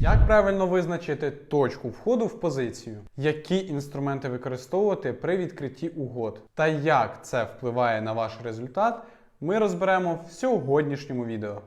Як правильно визначити точку входу в позицію? Які інструменти використовувати при відкритті угод? Та як це впливає на ваш результат, ми розберемо в сьогоднішньому відео.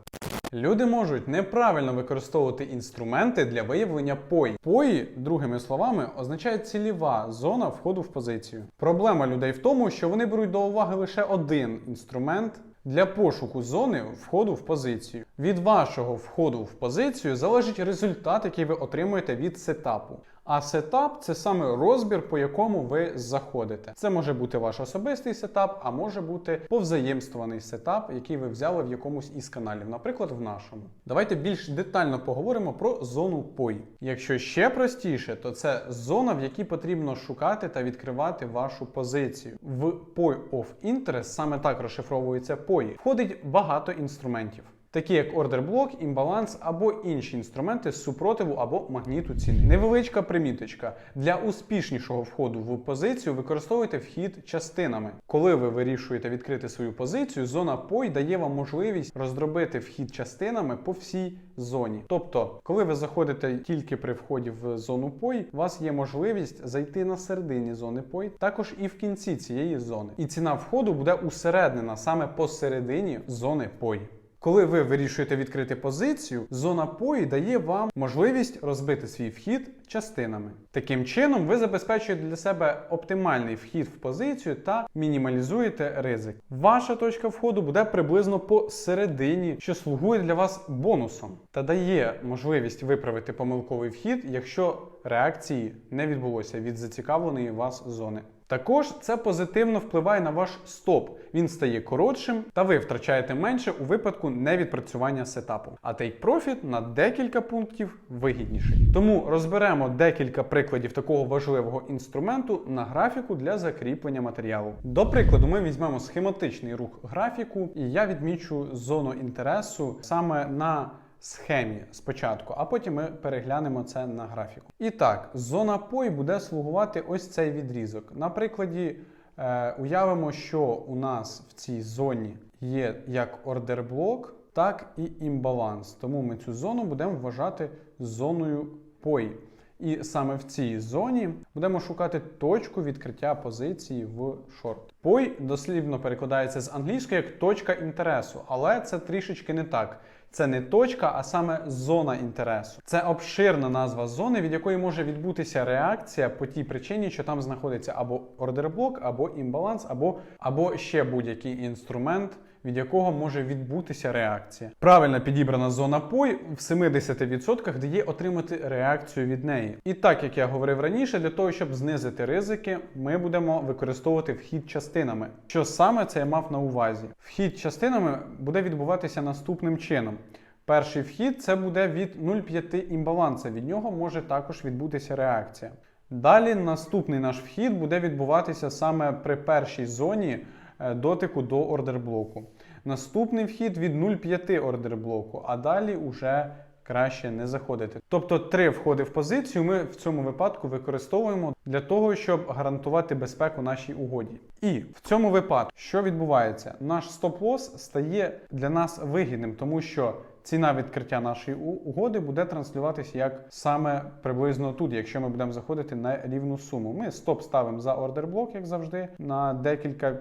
Люди можуть неправильно використовувати інструменти для виявлення пої. Пої, другими словами, означає цільова зона входу в позицію. Проблема людей в тому, що вони беруть до уваги лише один інструмент для пошуку зони входу в позицію. Від вашого входу в позицію залежить результат, який ви отримуєте від сетапу. А сетап це саме розбір, по якому ви заходите. Це може бути ваш особистий сетап, а може бути повзаємствуваний сетап, який ви взяли в якомусь із каналів, наприклад, в нашому. Давайте більш детально поговоримо про зону POI. Якщо ще простіше, то це зона, в якій потрібно шукати та відкривати вашу позицію. В POI of Interest саме так розшифровується POI. Входить багато інструментів такі як ордер блок, імбаланс або інші інструменти з супротиву або магніту ціни. Невеличка приміточка. Для успішнішого входу в позицію використовуйте вхід частинами. Коли ви вирішуєте відкрити свою позицію, зона POI дає вам можливість роздробити вхід частинами по всій зоні. Тобто, коли ви заходите тільки при вході в зону POI, у вас є можливість зайти на середині зони POI, також і в кінці цієї зони. І ціна входу буде усереднена саме посередині зони POI. Коли ви вирішуєте відкрити позицію, зона пої дає вам можливість розбити свій вхід частинами. Таким чином, ви забезпечуєте для себе оптимальний вхід в позицію та мінімалізуєте ризик. Ваша точка входу буде приблизно посередині, що слугує для вас бонусом та дає можливість виправити помилковий вхід, якщо реакції не відбулося від зацікавленої вас зони. Також це позитивно впливає на ваш стоп. Він стає коротшим, та ви втрачаєте менше у випадку невідпрацювання сетапу. А take profit на декілька пунктів вигідніший. Тому розберемо декілька прикладів такого важливого інструменту на графіку для закріплення матеріалу. До прикладу, ми візьмемо схематичний рух графіку, і я відмічу зону інтересу саме на схемі спочатку, а потім ми переглянемо це на графіку. І так, зона пой буде слугувати ось цей відрізок. На прикладі е, уявимо, що у нас в цій зоні є як ордер блок, так і імбаланс. Тому ми цю зону будемо вважати зоною пой. І саме в цій зоні будемо шукати точку відкриття позиції в шорт. Пой дослівно перекладається з англійської як точка інтересу, але це трішечки не так. Це не точка, а саме зона інтересу. Це обширна назва зони, від якої може відбутися реакція по тій причині, що там знаходиться або ордерблок, або імбаланс, або, або ще будь-який інструмент. Від якого може відбутися реакція. Правильно підібрана зона пой в 70% дає отримати реакцію від неї. І так як я говорив раніше, для того, щоб знизити ризики, ми будемо використовувати вхід частинами. Що саме це я мав на увазі? Вхід частинами буде відбуватися наступним чином. Перший вхід це буде від 0,5 імбаланса. Від нього може також відбутися реакція. Далі наступний наш вхід буде відбуватися саме при першій зоні е, дотику до ордерблоку. Наступний вхід від 0,5 ордерблоку, а далі уже краще не заходити. Тобто три входи в позицію ми в цьому випадку використовуємо для того, щоб гарантувати безпеку нашій угоді. І в цьому випадку, що відбувається, наш стоп-лосс стає для нас вигідним, тому що ціна відкриття нашої угоди буде транслюватися як саме приблизно тут, якщо ми будемо заходити на рівну суму. Ми стоп ставимо за ордерблок, як завжди, на декілька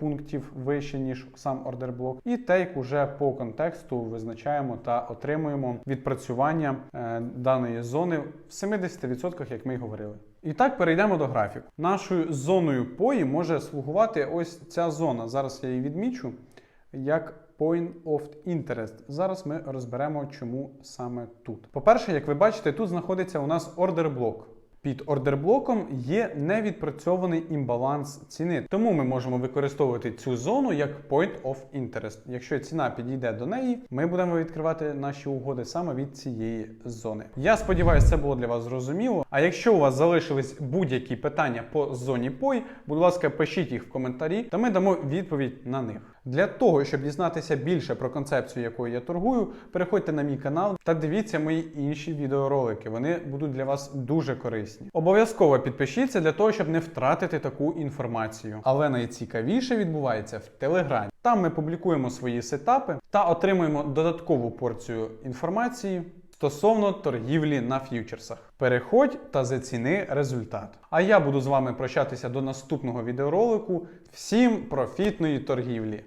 пунктів вище, ніж сам ордерблок. І тейк уже по контексту визначаємо та отримуємо відпрацювання е, даної зони в 70%, як ми й говорили. І так перейдемо до графіку. Нашою зоною пої може слугувати ось ця зона. Зараз я її відмічу як Point of Interest. Зараз ми розберемо, чому саме тут. По-перше, як ви бачите, тут знаходиться у нас ордер блок. Під ордерблоком є невідпрацьований імбаланс ціни, тому ми можемо використовувати цю зону як point of interest. Якщо ціна підійде до неї, ми будемо відкривати наші угоди саме від цієї зони. Я сподіваюся, це було для вас зрозуміло. А якщо у вас залишились будь-які питання по зоні POI, будь ласка, пишіть їх в коментарі, та ми дамо відповідь на них. Для того, щоб дізнатися більше про концепцію, якою я торгую, переходьте на мій канал та дивіться мої інші відеоролики. Вони будуть для вас дуже корисні. Обов'язково підпишіться для того, щоб не втратити таку інформацію. Але найцікавіше відбувається в Телеграмі. Там ми публікуємо свої сетапи та отримуємо додаткову порцію інформації стосовно торгівлі на ф'ючерсах. Переходь та заціни результат. А я буду з вами прощатися до наступного відеоролику. Всім профітної торгівлі!